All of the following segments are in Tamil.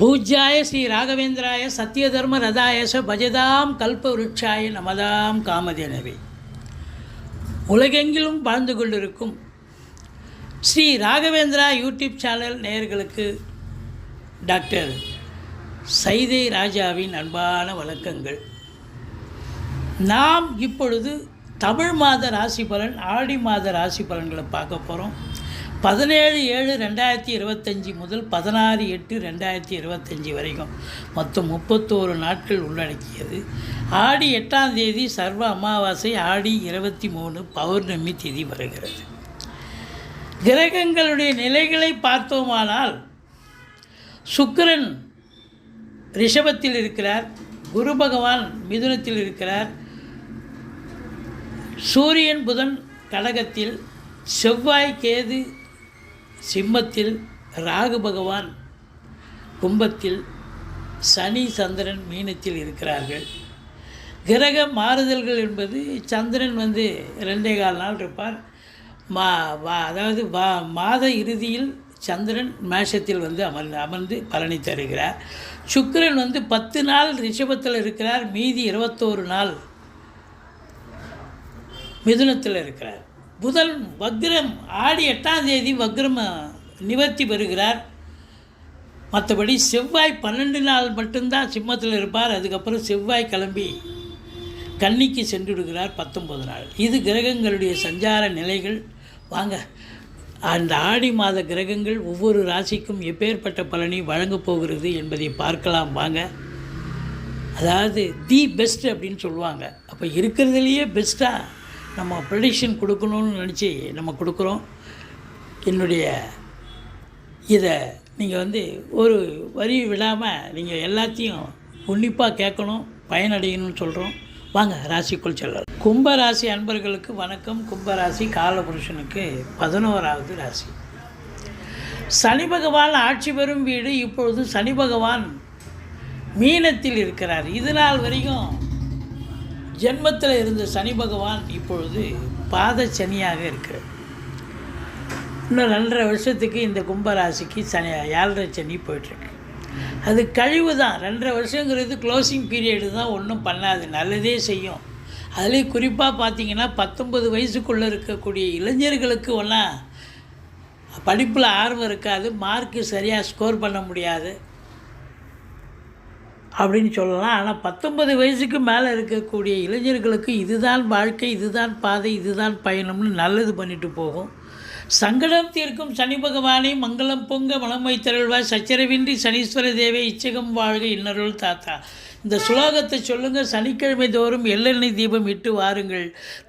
பூஜ்யாய ஸ்ரீ ராகவேந்திராய சத்யதர்ம ரதாயச பஜதாம் கல்பவருட்சாய நமதாம் காமதேனவே. உலகெங்கிலும் வாழ்ந்து கொண்டிருக்கும் ஸ்ரீ ராகவேந்திரா யூடியூப் சேனல் நேயர்களுக்கு டாக்டர் சைதை ராஜாவின் அன்பான வணக்கங்கள். நாம் இப்பொழுது தமிழ் மாத ராசி பலன் ஆடி மாத ராசி பலன்களை பார்க்க போகிறோம் பதினேழு ஏழு ரெண்டாயிரத்தி இருபத்தஞ்சி முதல் பதினாறு எட்டு ரெண்டாயிரத்தி இருபத்தஞ்சி வரைக்கும் மொத்தம் முப்பத்தோரு நாட்கள் உள்ளடக்கியது. ஆடி எட்டாம் தேதி சர்வ அமாவாசை ஆடி இருபத்தி மூணு பௌர்ணமி திதி வருகிறது. கிரகங்களுடைய நிலைகளை பார்த்தோமானால் சுக்கிரன் ரிஷபத்தில் இருக்கிறார் குரு பகவான் மிதுனத்தில் இருக்கிறார் சூரியன் புதன் கடகத்தில் செவ்வாய் கேது சிம்மத்தில் ராகு பகவான் கும்பத்தில் சனி சந்திரன் மீனத்தில் இருக்கிறார்கள். கிரக மாறுதல்கள் என்பது சந்திரன் வந்து ரெண்டே கால் நாள் இருப்பார். மா வா அதாவது வா மாத இறுதியில் சந்திரன் மேஷத்தில் வந்து அமர்ந்து அமர்ந்து பலனை தருகிறார். சுக்கிரன் வந்து பத்து நாள் ரிஷபத்தில் இருக்கிறார். மீதி இருபத்தோரு நாள் மிதுனத்தில் இருக்கிறார். புதன் வக்ரம் ஆடி எட்டாம் தேதி வக்ரம் நிவர்த்தி பெறுகிறார். மற்றபடி செவ்வாய் பன்னெண்டு நாள் மட்டும்தான் சிம்மத்தில் இருப்பார். அதுக்கப்புறம் செவ்வாய் கிளம்பி கன்னிக்கு சென்று விடுகிறார் பத்தொன்பது நாள். இது கிரகங்களுடைய சஞ்சார நிலைகள். வாங்க அந்த ஆடி மாத கிரகங்கள் ஒவ்வொரு ராசிக்கும் எப்பேற்பட்ட பலனை வழங்கப் போகிறது என்பதை பார்க்கலாம். வாங்க. அதாவது தி பெஸ்ட் அப்படின்னு சொல்லுவாங்க. அப்போ இருக்கிறதுலையே பெஸ்ட்டாக நம்ம ப்ரெடிக்ஷன் கொடுக்கணும்னு நினச்சி நம்ம கொடுக்குறோம். என்னுடைய இதை நீங்கள் வந்து ஒரு வரி விடாமல் நீங்கள் எல்லாத்தையும் உன்னிப்பாக கேட்கணும் பயனடையணும்னு சொல்கிறோம் வாங்க ராசிக்குள் செல்லலாம். கும்பராசி அன்பர்களுக்கு வணக்கம். கும்பராசி காலபுருஷனுக்கு பதினோராவது ராசி. சனி பகவான் ஆட்சி பெறும் வீடு இப்பொழுது சனி பகவான் மீனத்தில் இருக்கிறார். இது நாள் வரைக்கும் ஜென்மத்தில் இருந்த சனி பகவான் இப்பொழுது பாத சனியாக இருக்கிறது இன்னும் ரெண்டரை வருஷத்துக்கு இந்த கும்பராசிக்கு சனி ஏழரை சனி போயிட்டுருக்கு. அது கழிவு தான் ரெண்டரை வருஷங்கிறது க்ளோசிங் பீரியடு தான் ஒன்றும் பண்ணாது. நல்லதே செய்யும். அதுலேயும் குறிப்பாக பார்த்தீங்கன்னா பத்தொன்பது வயசுக்குள்ளே இருக்கக்கூடிய இளைஞர்களுக்கு ஒன்றா படிப்பில் ஆர்வம் இருக்காது. மார்க்கு சரியாக ஸ்கோர் பண்ண முடியாது. அப்படின்னு சொல்லலாம். ஆனால் பத்தொன்பது வயசுக்கு மேலே இருக்கக்கூடிய இளைஞர்களுக்கு இதுதான் வாழ்க்கை இதுதான் பாதை இதுதான் பயணம்னு நல்லது பண்ணிட்டு போகும். சங்கடம் தீர்க்கும் சனி பகவானை மங்களம் பொங்க மனம் வைத்தருள்வா சச்சரவின்றி சனீஸ்வர தேவை இச்சகம் வாழ்க இன்னருள் தாத்தா. இந்த சுலோகத்தை சொல்லுங்கள் சனிக்கிழமை தோறும் எள்ளெண்ணெய் தீபம் இட்டு வாருங்கள்.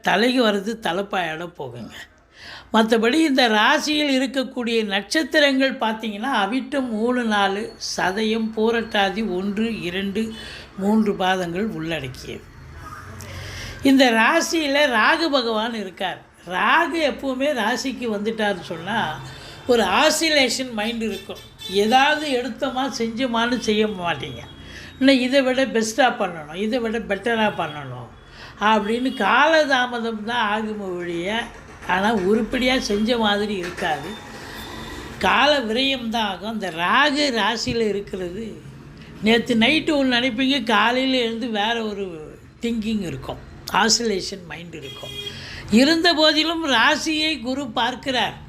தலைக்கு வர்றது தலைப்பாயிட போகுங்க. மற்றபடி இந்த ராசியில் இருக்கக்கூடிய நட்சத்திரங்கள் பார்த்திங்கன்னா அவிட்டம் மூணு நாலு சதயம் பூரட்டாதி ஒன்று இரண்டு மூன்று பாதங்கள் உள்ளடக்கியது. இந்த ராசியில் ராகு பகவான் இருக்கார். ராகு எப்போவுமே ராசிக்கு வந்துட்டார்னு சொன்னால் ஒரு ஆசிலேஷன் மைண்ட் இருக்கும். ஏதாவது எடுத்தோமா செஞ்சோமான்னு செய்ய மாட்டீங்க. இன்னும் இதை விட பெஸ்ட்டாக பண்ணணும் இதை விட பெட்டராக பண்ணணும் அப்படின்னு காலதாமதம் தான் ஆகும் வழியை ஆனால் உருப்படியாக செஞ்ச மாதிரி இருக்காது. கால விரயம் தான் ஆகும் அந்த ராகு ராசியில் இருக்கிறது. நேற்று நைட்டு ஒன்று நினைப்பீங்க காலையில் எழுந்து வேறு ஒரு திங்கிங் இருக்கும். ஆசிலேஷன் மைண்ட் இருக்கும். இருந்த போதிலும் ராசியை குரு பார்க்கிறார்.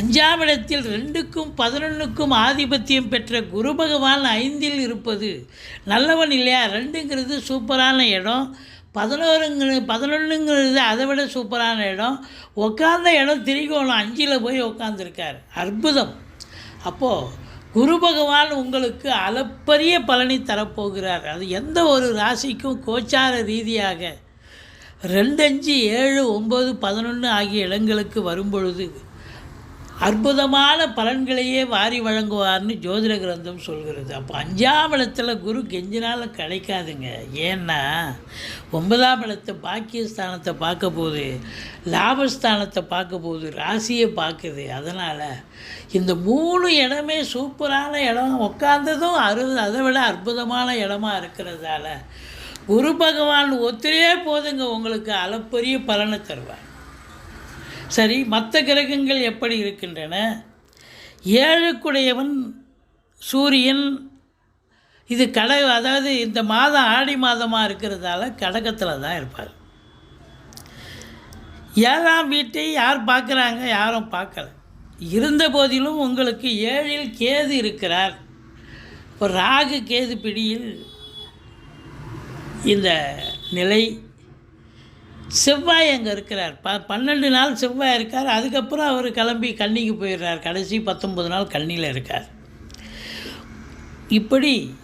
அஞ்சாம் இடத்தில் ரெண்டுக்கும் பதினொன்றுக்கும் ஆதிபத்தியம் பெற்ற குரு பகவான் ஐந்தில் இருப்பது. நல்லவன் இல்லையா? ரெண்டுங்கிறது சூப்பரான இடம். பதினோருங்கிற பதினொன்றுங்கிறது அதை விட சூப்பரான இடம். உட்காந்த இடம் திரிகோணம் அஞ்சில் போய் உட்காந்துருக்கார் அற்புதம். அப்போது குரு பகவான் உங்களுக்கு அளப்பரிய பலனை தரப்போகிறார். அது எந்த ஒரு ராசிக்கும் கோச்சார ரீதியாக. ரெண்டு அஞ்சு ஏழு ஒம்பது பதினொன்று ஆகிய இடங்களுக்கு வரும்பொழுது அற்புதமான பலன்களையே வாரி வழங்குவார்னு ஜோதிட கிரந்தம் சொல்கிறது. அப்போ அஞ்சாம் இடத்துல குரு கெஞ்சினால் கிடைக்காதுங்க. ஏன்னா ஒன்பதாம் இடத்தை பாக்கியஸ்தானத்தை பார்க்க போகுது லாபஸ்தானத்தை பார்க்க போகுது ராசியை பார்க்குது. அதனால் இந்த மூணு இடமே சூப்பரான இடம். உட்காந்ததும் அறுபது அதை விட அற்புதமான இடமா இருக்கிறதால குரு பகவான் ஒத்திரே போதுங்க. உங்களுக்கு அளப்பரிய பலனை தருவார். சரி மற்ற கிரகங்கள் எப்படி இருக்கின்றன? ஏழுக்குடையவன் சூரியன் இது கடை அதாவது இந்த மாதம் ஆடி மாதமாக இருக்கிறதால கடகத்தில் தான் இருப்பார். ஏழாம் வீட்டை யார் பார்க்குறாங்க? யாரும் பார்க்கல. இருந்த போதிலும் உங்களுக்கு ஏழில் கேது இருக்கிறார். இப்போ ராகு கேது பிடியில் இந்த நிலை செவ்வாய் அங்கே இருக்கிறார். ப பன்னெண்டு நாள் செவ்வாய் இருக்கார். அதுக்கப்புறம் அவர் கிளம்பி கன்னிக்கு போயிடுறார். கடைசி பத்தொம்பது நாள் கன்னியில் இருக்கார். இப்படி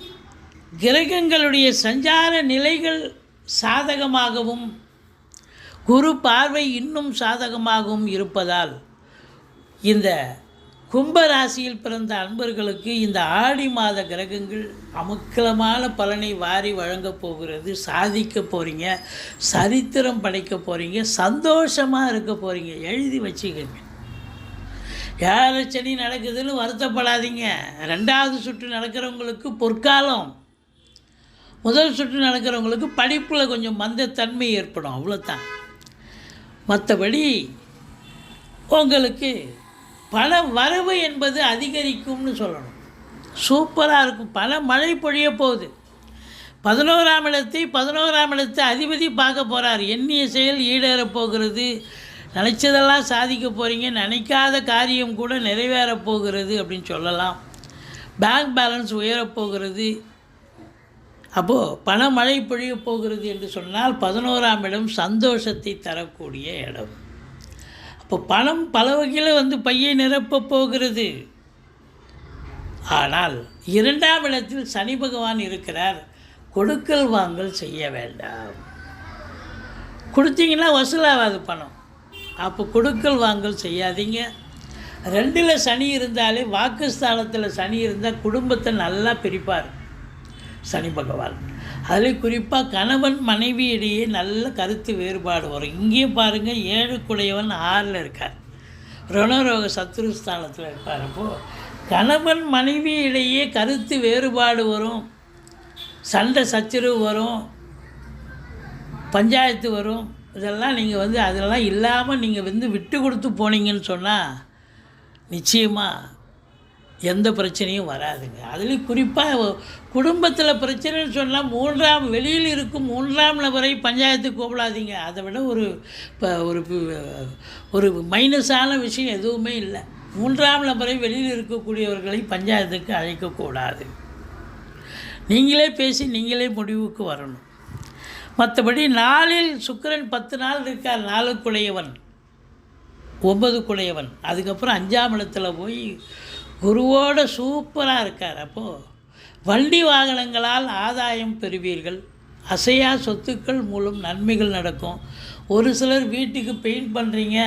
கிரகங்களுடைய சஞ்சார நிலைகள் சாதகமாகவும் குரு பார்வை இன்னும் சாதகமாகவும் இருப்பதால் இந்த கும்பராசியில் பிறந்த அன்பர்களுக்கு இந்த ஆடி மாத கிரகங்கள் அமுக்கலமான பலனை வாரி வழங்கப் போகிறது. சாதிக்க போகிறீங்க சரித்திரம் படைக்க போகிறீங்க சந்தோஷமாக இருக்க போகிறீங்க எழுதி வச்சுக்கோங்க. யார சனி நடக்குதுன்னு வருத்தப்படாதீங்க. ரெண்டாவது சுற்று நடக்கிறவங்களுக்கு பொற்காலம். முதல் சுற்று நடக்கிறவங்களுக்கு படிப்பில் கொஞ்சம் மந்தத்தன்மை ஏற்படும். அவ்வளோதான் மற்றபடி உங்களுக்கு பண வரவு என்பது அதிகரிக்கும்னு சொல்லணும். சூப்பராக இருக்கும். பல மழை பொழிய போகுது. பதினோராம் இடத்தை பதினோராம் இடத்தை அதிபதி பார்க்க போகிறார் எண்ணிய செயல் ஈடேறப் போகிறது. நினச்சதெல்லாம் சாதிக்க போகிறீங்க நினைக்காத காரியம் கூட நிறைவேறப் போகிறது அப்படின்னு சொல்லலாம். பேங்க் பேலன்ஸ் உயரப் போகிறது. அப்போது பணமழை பொழிய போகிறது என்று சொன்னால் பதினோராம் இடம் சந்தோஷத்தை தரக்கூடிய இடம். இப்போ பணம் பல வகையில் வந்து பையை நிரப்பப் போகிறது. ஆனால் இரண்டாம் இடத்தில் சனி பகவான் இருக்கிறார். கொடுக்கல் வாங்கல் செய்ய வேண்டாம். கொடுத்தீங்கன்னா வசூலாகாது பணம். அப்போ கொடுக்கல் வாங்கல் செய்யாதீங்க. ரெண்டில் சனி இருந்தாலே வாக்குஸ்தானத்தில் சனி இருந்தால் குடும்பத்தை நல்லா பிரிப்பார். சனி பகவான். அதில் குறிப்பாக கணவன் மனைவி இடையே நல்ல கருத்து வேறுபாடு வரும். இங்கேயும் பாருங்கள் ஏழுக்குடையவன் ஆறில் இருக்கார். ரணரோக சத்ருஸ்தானத்தில் இருப்பார். அப்போது கணவன் மனைவி இடையே கருத்து வேறுபாடு வரும். சண்டை சச்சரவு வரும். பஞ்சாயத்து வரும். இதெல்லாம் நீங்கள் வந்து அதெல்லாம் இல்லாமல் நீங்கள் வந்து விட்டு கொடுத்து போனீங்கன்னு சொன்னால் நிச்சயமாக எந்த பிரச்சனையும் வராதுங்க. அதுலேயும் குறிப்பாக குடும்பத்தில் பிரச்சனைன்னு சொன்னால் மூன்றாம் வெளியில் இருக்கும் மூன்றாம் நபரை பஞ்சாயத்துக்கு கூப்பிடாதீங்க. அதை விட ஒரு இப்போ ஒரு ஒரு மைனஸான விஷயம் எதுவுமே இல்லை. மூன்றாம் நபரை வெளியில் இருக்கக்கூடியவர்களை பஞ்சாயத்துக்கு அழைக்கக்கூடாது. நீங்களே பேசி நீங்களே முடிவுக்கு வரணும். மற்றபடி நாளில் சுக்கிரன் பத்து நாள் இருக்கார். நாளுக்குடையவன் ஒன்பதுக்குடையவன். அதுக்கப்புறம் அஞ்சாம் இடத்துல போய் குருவோட சூப்பராக இருக்கார். அப்போது வண்டி வாகனங்களால் ஆதாயம் பெறுவீர்கள். அசையா சொத்துக்கள் மூலம் நன்மைகள் நடக்கும். ஒரு சிலர் வீட்டுக்கு பெயிண்ட் பண்ணுறீங்க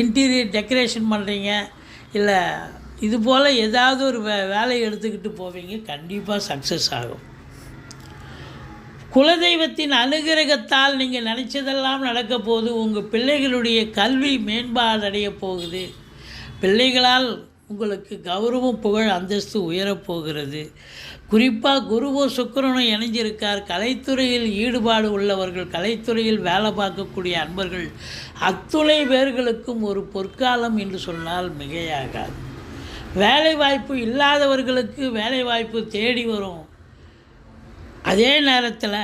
இன்டீரியர் டெக்கரேஷன் பண்ணுறீங்க இல்லை இது போல் ஏதாவது ஒரு வே வேலையை எடுத்துக்கிட்டு போவீங்க கண்டிப்பாக சக்ஸஸ் ஆகும். குலதெய்வத்தின் அனுகிரகத்தால் நீங்கள் நினச்சதெல்லாம் நடக்க போது உங்கள் பிள்ளைகளுடைய கல்வி மேம்பாடடைய போகுது. பிள்ளைகளால் உங்களுக்கு கௌரவம் புகழ் அந்தஸ்து உயரப்போகிறது குறிப்பாக குருவோ சுக்கிரனும் இணைஞ்சிருக்கார். கலைத்துறையில் ஈடுபாடு உள்ளவர்கள் கலைத்துறையில் வேலை பார்க்கக்கூடிய அன்பர்கள் அத்துணை பேர்களுக்கும் ஒரு பொற்காலம் என்று சொன்னால் மிகையாகாது. வேலை வாய்ப்பு இல்லாதவர்களுக்கு வேலை வாய்ப்பு தேடி வரும். அதே நேரத்தில்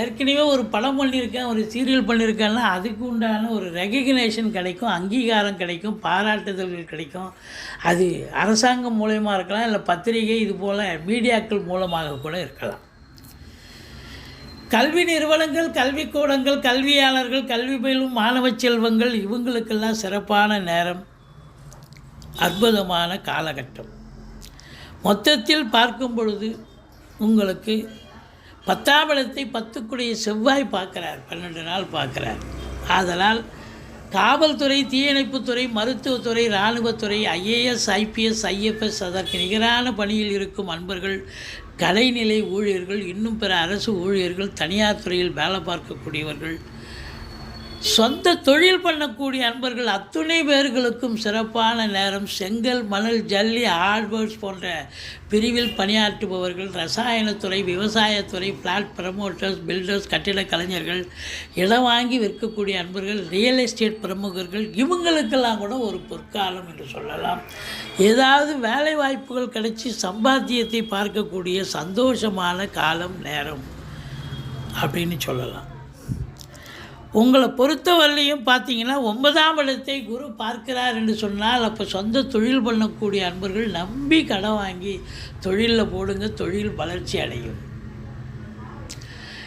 ஏற்கனவே ஒரு படம் பண்ணியிருக்கேன் ஒரு சீரியல் பண்ணியிருக்கேன்னா அதுக்கு உண்டான ஒரு ரெகக்னேஷன் கிடைக்கும் அங்கீகாரம் கிடைக்கும் பாராட்டுதல்கள் கிடைக்கும். அது அரசாங்கம் மூலயமா இருக்கலாம் இல்லை பத்திரிகை இது போல் மீடியாக்கள் மூலமாக கூட இருக்கலாம். கல்வி நிறுவனங்கள் கல்விக்கூடங்கள் கல்வியாளர்கள் கல்வி பயிலும் மாணவ செல்வங்கள் இவங்களுக்கெல்லாம் சிறப்பான நேரம் அற்புதமான காலகட்டம். மொத்தத்தில் பார்க்கும் பொழுது உங்களுக்கு பத்தாம் இடத்தை பத்துக்குடைய செவ்வாய் பார்க்குறார் பன்னெண்டு நாள் பார்க்குறார். ஆதலால் காவல்துறை தீயணைப்புத்துறை மருத்துவத்துறை இராணுவத்துறை ஐஏஎஸ் ஐபிஎஸ் ஐஎஃப்எஸ் அதற்கு நிகரான பணியில் இருக்கும் அன்பர்கள் கலைநிலை ஊழியர்கள் இன்னும் பிற அரசு ஊழியர்கள் தனியார் துறையில் வேலை பார்க்கக்கூடியவர்கள் சொந்த தொழில் பண்ணக்கூடிய அன்பர்கள் அத்துணை பேர்களுக்கும் சிறப்பான நேரம். செங்கல் மணல் ஜல்லி ஹார்ட்வேர்ஸ் போன்ற பிரிவில் பணியாற்றுபவர்கள் ரசாயனத்துறை விவசாயத்துறை பிளாட் ப்ரமோட்டர்ஸ் பில்டர்ஸ் கட்டிட கலைஞர்கள் இடம் வாங்கி விற்கக்கூடிய அன்பர்கள் ரியல் எஸ்டேட் பிரமுகர்கள் இவங்களுக்கெல்லாம் கூட ஒரு பொற்காலம் என்று சொல்லலாம். ஏதாவது வேலை வாய்ப்புகள் கிடைச்சி சம்பாத்தியத்தை பார்க்கக்கூடிய சந்தோஷமான காலம் நேரம் அப்படின்னு சொல்லலாம். உங்களை பொறுத்தவரையிலையும் பார்த்தீங்கன்னா ஒன்பதாம் இடத்தை குரு பார்க்கிறார் என்று சொன்னால் அப்போ சொந்த தொழில் பண்ணக்கூடிய அன்பர்கள் நம்பி கடன் வாங்கி தொழிலில் போடுங்க தொழில் வளர்ச்சி அடையும்.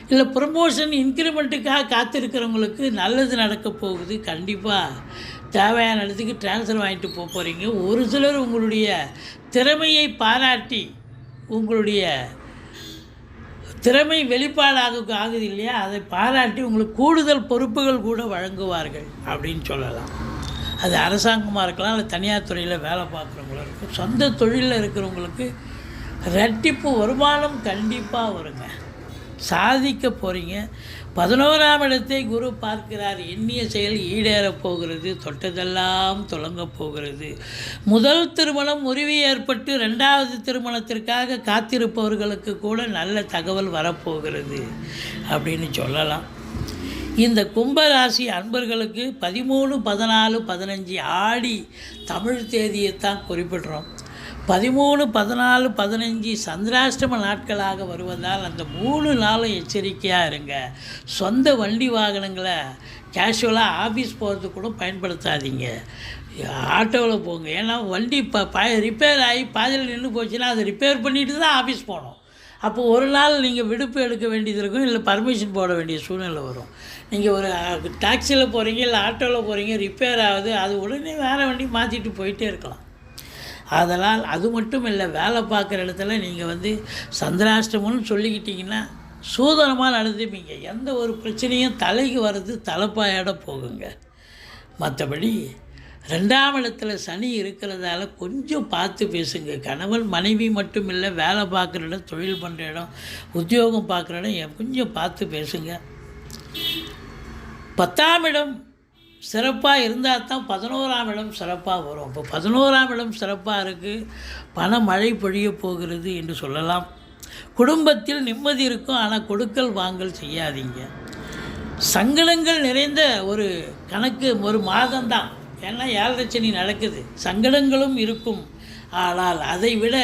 இல்லை ப்ரமோஷன் இன்க்ரிமெண்ட்டுக்காக காத்திருக்கிறவங்களுக்கு நல்லது நடக்க போகுது கண்டிப்பாக தேவையான இடத்துக்கு ட்ரான்ஸ்ஃபர் வாங்கிட்டு போக போகிறீங்க ஒரு சிலர் உங்களுடைய திறமையை பாராட்டி உங்களுடைய திறமை வெளிப்பாடாக ஆகுது இல்லையா? அதை பாராட்டி உங்களுக்கு கூடுதல் பொறுப்புகள் கூட வழங்குவார்கள் அப்படின்னு சொல்லலாம். அது அரசாங்கமாக இருக்கலாம் இல்லை தனியார் துறையில் வேலை பார்க்குறவங்களும் இருக்கும் சொந்த தொழிலில் இருக்கிறவங்களுக்கு ரெட்டிப்பு வருமானம் கண்டிப்பாக வருங்க. சாதிக்க போகிறீங்க பதினோராம் இடத்தை குரு பார்க்கிறார். எண்ணிய செயல் ஈடேறப் போகிறது. தொட்டதெல்லாம் தொடங்கப் போகிறது. முதல் திருமணம் முறிவு ஏற்பட்டு ரெண்டாவது திருமணத்திற்காக காத்திருப்பவர்களுக்கு கூட நல்ல தகவல் வரப்போகிறது அப்படின்னு சொல்லலாம். இந்த கும்பராசி அன்பர்களுக்கு பதிமூணு பதினாலு பதினஞ்சு ஆடி தமிழ் தேதியை தான் குறிப்பிடுறோம். பதிமூணு பதினாலு பதினஞ்சு சந்திராஷ்டம நாட்களாக வருவதால் அந்த மூணு நாளும் எச்சரிக்கையாக இருங்க. சொந்த வண்டி வாகனங்களை கேஷுவலாக ஆஃபீஸ் போகிறதுக்கு கூட பயன்படுத்தாதீங்க. ஆட்டோவில் போங்க. ஏன்னா வண்டி இப்போ ப ரிப்பேர் ஆகி பாதியில் நின்று போச்சுன்னா அதை ரிப்பேர் பண்ணிட்டு தான் ஆஃபீஸ் போகணும். அப்போ ஒரு நாள் நீங்கள் விடுப்பு எடுக்க வேண்டியது இருக்கும். இல்லை பர்மிஷன் போட வேண்டிய சூழ்நிலை வரும். நீங்கள் ஒரு டாக்ஸியில் போகிறீங்க இல்லை ஆட்டோவில் போகிறீங்க ரிப்பேர் ஆகுது அது உடனே வேறு வண்டி மாற்றிட்டு போயிட்டே இருக்கலாம். அதனால் அது மட்டும் இல்லை வேலை பார்க்குற இடத்துல நீங்கள் வந்து சந்திராஷ்டமம்னு சொல்லிக்கிட்டிங்கன்னா சூதனமாக நடந்துப்பீங்க. எந்த ஒரு பிரச்சனையும் தலைக்கு வர்றது தலைப்பாயோட போகுங்க. மற்றபடி ரெண்டாம் இடத்துல சனி இருக்கிறதால கொஞ்சம் பார்த்து பேசுங்க. கணவன் மனைவி மட்டும் இல்லை வேலை பார்க்குற இடம் தொழில் பண்ணுற இடம் உத்தியோகம் பார்க்குற இடம் கொஞ்சம் பார்த்து பேசுங்க. பத்தாம் இடம் சிறப்பாக இருந்தால் தான் பதினோராம் இடம் சிறப்பாக வரும். இப்போ பதினோராம் இடம் சிறப்பாக இருக்குது பண மழை பொழிய போகிறது என்று சொல்லலாம். குடும்பத்தில் நிம்மதி இருக்கும். ஆனால் கொடுக்கல் வாங்கல் செய்யாதீங்க. சங்கடங்கள் நிறைந்த ஒரு கணக்கு ஒரு மாதம்தான். ஏன்னா ஏழரை நடக்குது. சங்கடங்களும் இருக்கும். ஆனால் அதை விட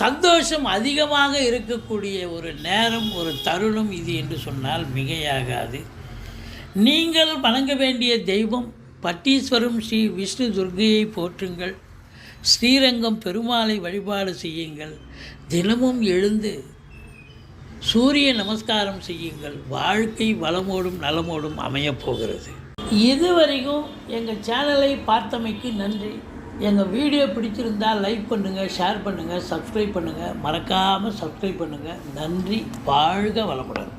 சந்தோஷம் அதிகமாக இருக்கக்கூடிய ஒரு நேரம் ஒரு தருணம் இது என்று சொன்னால் மிகையாகாது. நீங்கள் வணங்க வேண்டிய தெய்வம் பட்டீஸ்வரம் ஸ்ரீ விஷ்ணு துர்கையை போற்றுங்கள். ஸ்ரீரங்கம் பெருமாளை வழிபாடு செய்யுங்கள். தினமும் எழுந்து சூரிய நமஸ்காரம் செய்யுங்கள். வாழ்க்கை வளமோடும் நலமோடும் அமையப் போகிறது. இதுவரைக்கும் எங்கள் சேனலை பார்த்தமைக்கு நன்றி. எங்கள் வீடியோ பிடிச்சிருந்தால் லைக் பண்ணுங்கள் ஷேர் பண்ணுங்கள் சப்ஸ்கிரைப் பண்ணுங்கள் மறக்காமல் சப்ஸ்கிரைப் பண்ணுங்கள் நன்றி வாழ்க வளமுடன்.